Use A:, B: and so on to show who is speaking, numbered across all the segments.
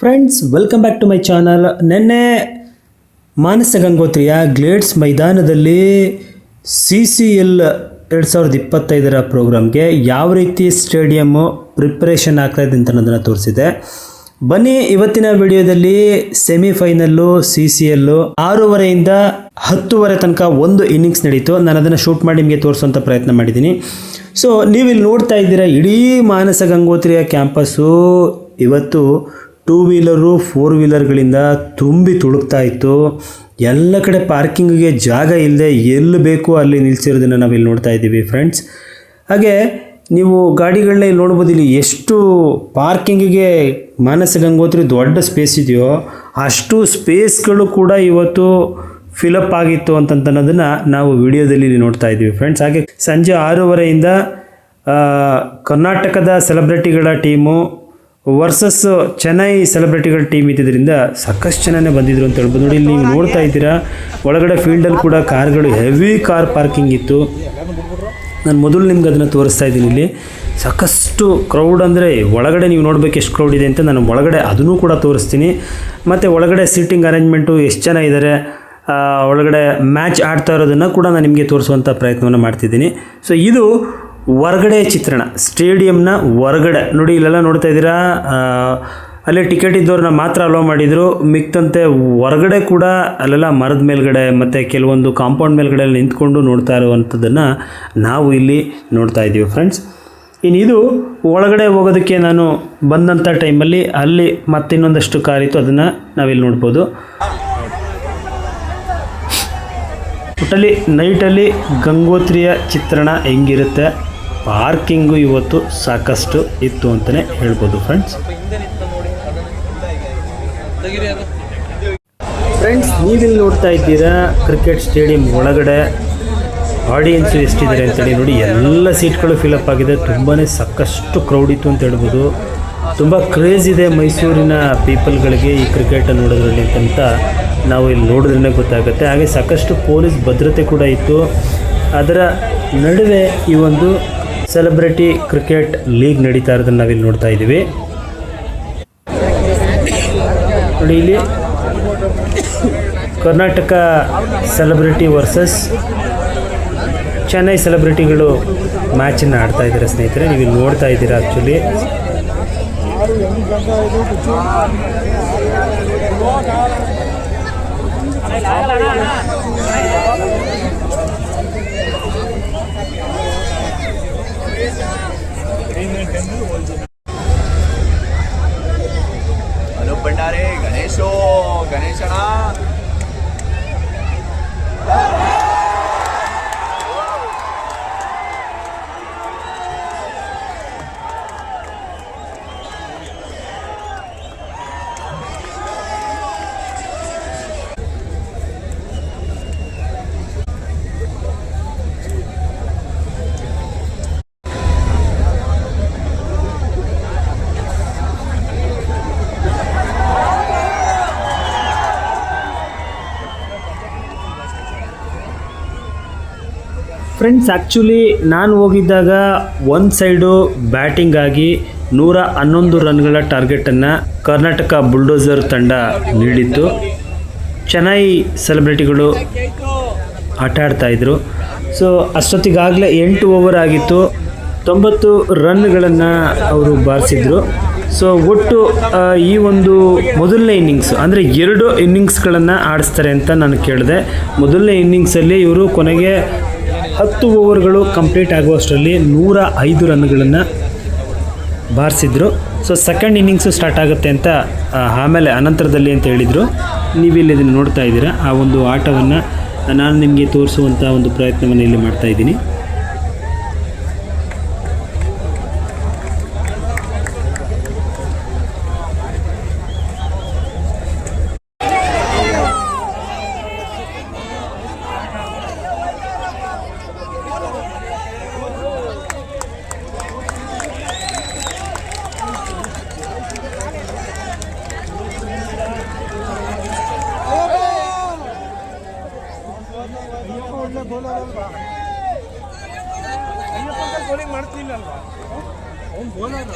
A: Friends welcome back to my channel ನಿನ್ನೆ ಮಾನಸ ಗಂಗೋತ್ರಿಯ ಗ್ಲೇಡ್ಸ್ ಮೈದಾನದಲ್ಲಿ C C L ಎರಡು ಸಾವಿರದ ಇಪ್ಪತ್ತೈದರ ಪ್ರೋಗ್ರಾಮ್ಗೆ ಯಾವ ರೀತಿ ಸ್ಟೇಡಿಯಮ್ಮು ಪ್ರಿಪ್ರೇಷನ್ ಆಗ್ತಾಯಿದೆ ಅಂತ ಅನ್ನೋದನ್ನು ತೋರಿಸಿದೆ. ಬನ್ನಿ, ಇವತ್ತಿನ ವಿಡಿಯೋದಲ್ಲಿ ಸೆಮಿಫೈನಲ್ಲು ಸಿ ಸಿ ಎಲ್ಲು ಆರೂವರೆಯಿಂದ ಹತ್ತುವರೆ ತನಕ ಒಂದು ಇನ್ನಿಂಗ್ಸ್ ನಡೀತು. ನಾನು ಅದನ್ನು ಶೂಟ್ ಮಾಡಿ ನಿಮಗೆ ತೋರಿಸುವಂಥ ಪ್ರಯತ್ನ ಮಾಡಿದ್ದೀನಿ. ಸೊ ನೀವಿಲ್ಲಿ ನೋಡ್ತಾ ಇದ್ದೀರಾ, ಇಡೀ ಮಾನಸ ಗಂಗೋತ್ರಿಯ ಕ್ಯಾಂಪಸ್ಸು ಇವತ್ತು ಟೂ ವೀಲರು ಫೋರ್ ವೀಲರ್ಗಳಿಂದ ತುಂಬಿ ತುಳುಕ್ತಾ ಇತ್ತು. ಎಲ್ಲ ಕಡೆ ಪಾರ್ಕಿಂಗಿಗೆ ಜಾಗ ಇಲ್ಲದೆ ಎಲ್ಲಿ ಬೇಕು ಅಲ್ಲಿ ನಿಲ್ಸಿರೋದನ್ನು ನಾವಿಲ್ಲಿ ನೋಡ್ತಾ ಇದ್ದೀವಿ ಫ್ರೆಂಡ್ಸ್. ಹಾಗೆ ನೀವು ಗಾಡಿಗಳನ್ನ ಇಲ್ಲಿ ನೋಡ್ಬೋದು, ಇಲ್ಲಿ ಎಷ್ಟು ಪಾರ್ಕಿಂಗಿಗೆ ಮಾನಸ ಗಂಗೋತ್ರಿ ದೊಡ್ಡ ಸ್ಪೇಸ್ ಇದೆಯೋ ಅಷ್ಟು ಸ್ಪೇಸ್ಗಳು ಕೂಡ ಇವತ್ತು ಫಿಲಪ್ ಆಗಿತ್ತು ಅಂತನ್ನೋದನ್ನು ನಾವು ವಿಡಿಯೋದಲ್ಲಿ ಇಲ್ಲಿ ನೋಡ್ತಾ ಇದ್ದೀವಿ ಫ್ರೆಂಡ್ಸ್. ಹಾಗೆ ಸಂಜೆ ಆರೂವರೆಯಿಂದ ಕರ್ನಾಟಕದ ಸೆಲೆಬ್ರಿಟಿಗಳ ಟೀಮು ವರ್ಸಸ್ ಚೆನ್ನೈ ಸೆಲೆಬ್ರಿಟಿಗಳ ಟೀಮ್ ಇದ್ದಿದ್ದರಿಂದ ಸಾಕಷ್ಟು ಜನನೇ ಬಂದಿದ್ರು ಅಂತ ಹೇಳ್ಬೋದು. ನೋಡಿ, ಇಲ್ಲಿ ನೀವು ನೋಡ್ತಾ ಇದ್ದೀರಾ, ಒಳಗಡೆ ಫೀಲ್ಡಲ್ಲಿ ಕೂಡ ಕಾರ್ಗಳು, ಹೆವಿ ಕಾರ್ ಪಾರ್ಕಿಂಗ್ ಇತ್ತು. ನಾನು ಮೊದಲು ನಿಮ್ಗೆ ಅದನ್ನು ತೋರಿಸ್ತಾ ಇದ್ದೀನಿ ಇಲ್ಲಿ. ಸಾಕಷ್ಟು ಕ್ರೌಡ್ ಅಂದರೆ ಒಳಗಡೆ ನೀವು ನೋಡಬೇಕು ಎಷ್ಟು ಕ್ರೌಡ್ ಇದೆ ಅಂತ ನಾನು ಒಳಗಡೆ ಅದನ್ನು ಕೂಡ ತೋರಿಸ್ತೀನಿ. ಮತ್ತು ಒಳಗಡೆ ಸೀಟಿಂಗ್ ಅರೇಂಜ್ಮೆಂಟು ಎಷ್ಟು ಜನ ಇದ್ದಾರೆ ಒಳಗಡೆ ಮ್ಯಾಚ್ ಆಡ್ತಾ ಇರೋದನ್ನು ಕೂಡ ನಾನು ನಿಮಗೆ ತೋರಿಸುವಂಥ ಪ್ರಯತ್ನವನ್ನು ಮಾಡ್ತಿದ್ದೀನಿ. ಸೊ ಇದು ಹೊರಗಡೆ ಚಿತ್ರಣ, ಸ್ಟೇಡಿಯಂನ ಹೊರಗಡೆ. ನೋಡಿ, ಇಲ್ಲೆಲ್ಲ ನೋಡ್ತಾ ಇದ್ದೀರಾ? ಅಲ್ಲೇ ಟಿಕೆಟ್ ಇದ್ದವ್ರನ್ನ ಮಾತ್ರ ಅಲೋ ಮಾಡಿದರು. ಮಿಕ್ತಂತೆ ಹೊರಗಡೆ ಕೂಡ ಅಲ್ಲೆಲ್ಲ ಮರದ ಮೇಲ್ಗಡೆ ಮತ್ತು ಕೆಲವೊಂದು ಕಾಂಪೌಂಡ್ ಮೇಲ್ಗಡೆ ನಿಂತ್ಕೊಂಡು ನೋಡ್ತಾ ಇರುವಂಥದ್ದನ್ನು ನಾವು ಇಲ್ಲಿ ನೋಡ್ತಾ ಇದ್ದೀವಿ ಫ್ರೆಂಡ್ಸ್ ಇನ್ನು ಇದು ಒಳಗಡೆ ಹೋಗೋದಕ್ಕೆ ನಾನು ಬಂದಂಥ ಟೈಮಲ್ಲಿ ಅಲ್ಲಿ ಮತ್ತಿನ್ನೊಂದಷ್ಟು ಕಾರಿತ್ತು ಅದನ್ನು ನಾವಿಲ್ಲಿ ನೋಡ್ಬೋದು. ಒಟ್ಟಲ್ಲಿ ನೈಟಲ್ಲಿ ಗಂಗೋತ್ರಿಯ ಚಿತ್ರಣ ಹೆಂಗಿರುತ್ತೆ? ಪಾರ್ಕಿಂಗು ಇವತ್ತು ಸಾಕಷ್ಟು ಇತ್ತು ಅಂತಲೇ ಹೇಳ್ಬೋದು ಫ್ರೆಂಡ್ಸ್. ಫ್ರೆಂಡ್ಸ್, ನೀವಿಲ್ಲಿ ನೋಡ್ತಾ ಇದ್ದೀರಾ ಕ್ರಿಕೆಟ್ ಸ್ಟೇಡಿಯಂ ಒಳಗಡೆ ಆಡಿಯನ್ಸು ಎಷ್ಟಿದ್ದಾರೆ ಅಂತೇಳಿ ನೋಡಿ, ಎಲ್ಲ ಸೀಟ್ಗಳು ಫಿಲಪ್ ಆಗಿದೆ. ತುಂಬಾ ಸಾಕಷ್ಟು ಕ್ರೌಡ್ ಇತ್ತು ಅಂತ ಹೇಳ್ಬೋದು. ತುಂಬ ಕ್ರೇಜ್ ಇದೆ ಮೈಸೂರಿನ ಪೀಪಲ್ಗಳಿಗೆ ಈ ಕ್ರಿಕೆಟ್ ನೋಡೋದ್ರಲ್ಲಿ ಅಂತ ನಾವು ಇಲ್ಲಿ ನೋಡಿದ್ರೇ ಗೊತ್ತಾಗುತ್ತೆ. ಹಾಗೆ ಸಾಕಷ್ಟು ಪೊಲೀಸ್ ಭದ್ರತೆ ಕೂಡ ಇತ್ತು. ಅದರ ನಡುವೆ ಈ ಒಂದು ಸೆಲೆಬ್ರಿಟಿ ಕ್ರಿಕೆಟ್ ಲೀಗ್ ನಡೀತಾ ಇರೋದನ್ನು ನಾವಿಲ್ಲಿ ನೋಡ್ತಾ ಇದ್ದೀವಿ. ನೋಡಿ ಇಲ್ಲಿ ಕರ್ನಾಟಕ ಸೆಲೆಬ್ರಿಟಿ ವರ್ಸಸ್ ಚೆನ್ನೈ ಸೆಲೆಬ್ರಿಟಿಗಳು ಮ್ಯಾಚನ್ನು ಆಡ್ತಾ ಇದ್ದಾರೆ ಸ್ನೇಹಿತರೆ ನೀವು ಇಲ್ಲಿ ನೋಡ್ತಾ ಇದ್ದೀರಾ ಆ್ಯಕ್ಚುಲಿ ಫ್ರೆಂಡ್ಸ್ ಆ್ಯಕ್ಚುಲಿ ನಾನು ಹೋಗಿದ್ದಾಗ ಒಂದು ಸೈಡು ಬ್ಯಾಟಿಂಗ್ ಆಗಿ ನೂರ ಹನ್ನೊಂದು ರನ್ಗಳ ಟಾರ್ಗೆಟನ್ನು ಕರ್ನಾಟಕ ಬುಲ್ಡೋಸರ್ ತಂಡ ನೀಡಿತ್ತು. ಚೆನ್ನೈ ಸೆಲೆಬ್ರಿಟಿಗಳು ಆಟ ಆಡ್ತಾಯಿದ್ರು ಸೊ ಅಷ್ಟೊತ್ತಿಗಾಗಲೇ ಎಂಟು ಓವರ್ ಆಗಿತ್ತು. ತೊಂಬತ್ತು ರನ್ಗಳನ್ನು ಅವರು ಬಾರಿಸಿದರು. ಸೊ ಒಟ್ಟು ಈ ಒಂದು ಮೊದಲನೇ ಇನ್ನಿಂಗ್ಸ್ ಅಂದರೆ ಎರಡು ಇನ್ನಿಂಗ್ಸ್ಗಳನ್ನು ಆಡಿಸ್ತಾರೆ ಅಂತ ನಾನು ಕೇಳಿದೆ. ಮೊದಲನೇ ಇನ್ನಿಂಗ್ಸಲ್ಲಿ ಇವರು ಕೊನೆಗೆ ಹತ್ತು ಓವರ್ಗಳು ಕಂಪ್ಲೀಟ್ ಆಗುವಷ್ಟರಲ್ಲಿ ನೂರ ಐದು ರನ್ಗಳನ್ನು ಬಾರಿಸಿದ್ರು. ಸೊ ಸೆಕೆಂಡ್ ಇನ್ನಿಂಗ್ಸು ಸ್ಟಾರ್ಟ್ ಆಗುತ್ತೆ ಅಂತ ಆಮೇಲೆ ಅನಂತರದಲ್ಲಿ ಅಂತ ಹೇಳಿದರು. ನೀವಿಲ್ಲಿ ಇದನ್ನು ನೋಡ್ತಾ ಇದ್ದೀರಾ? ಆ ಒಂದು ಆಟವನ್ನು ನಾನು ನಿಮಗೆ ತೋರಿಸುವಂಥ ಒಂದು ಪ್ರಯತ್ನವನ್ನು ಇಲ್ಲಿ ಮಾಡ್ತಾ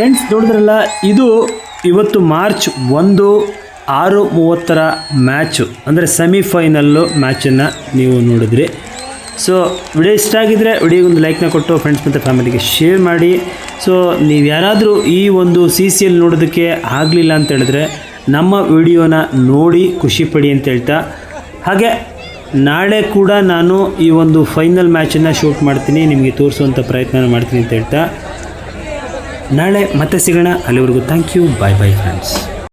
A: ಫ್ರೆಂಡ್ಸ್ ನೋಡಿದ್ರಲ್ಲ, ಇದು ಇವತ್ತು ಮಾರ್ಚ್ ಒಂದು, ಆರು, ಮೂವತ್ತರ ಮ್ಯಾಚು ಅಂದರೆ ಸೆಮಿಫೈನಲ್ಲು ಮ್ಯಾಚನ್ನು ನೀವು ನೋಡಿದ್ರಿ. ಸೊ ವಿಡಿಯೋ ಇಷ್ಟ ಆಗಿದ್ದರೆ ವಿಡಿಯೋಗೊಂದು ಲೈಕ್ನ ಕೊಟ್ಟು ಫ್ರೆಂಡ್ಸ್ ಮತ್ತು ಫ್ಯಾಮಿಲಿಗೆ ಶೇರ್ ಮಾಡಿ. ಸೊ ನೀವು ಯಾರಾದರೂ ಈ ಒಂದು ಸಿ ಸಿ ಎಲ್ ನೋಡೋದಕ್ಕೆ ಆಗಲಿಲ್ಲ ಅಂತ ಹೇಳಿದ್ರೆ ನಮ್ಮ ವಿಡಿಯೋನ ನೋಡಿ ಖುಷಿಪಡಿ ಅಂತ ಹೇಳ್ತಾ. ಹಾಗೆ, ನಾಳೆ ಕೂಡ ನಾನು ಈ ಒಂದು ಫೈನಲ್ ಮ್ಯಾಚನ್ನು ಶೂಟ್ ಮಾಡ್ತೀನಿ, ನಿಮಗೆ ತೋರಿಸುವಂಥ ಪ್ರಯತ್ನ ಮಾಡ್ತೀನಿ ಅಂತ ಹೇಳ್ತಾ. ನಾಳೆ ಮತ್ತೆ ಸಿಗೋಣ. ಅಲ್ಲಿವರೆಗೂ thank you bye bye friends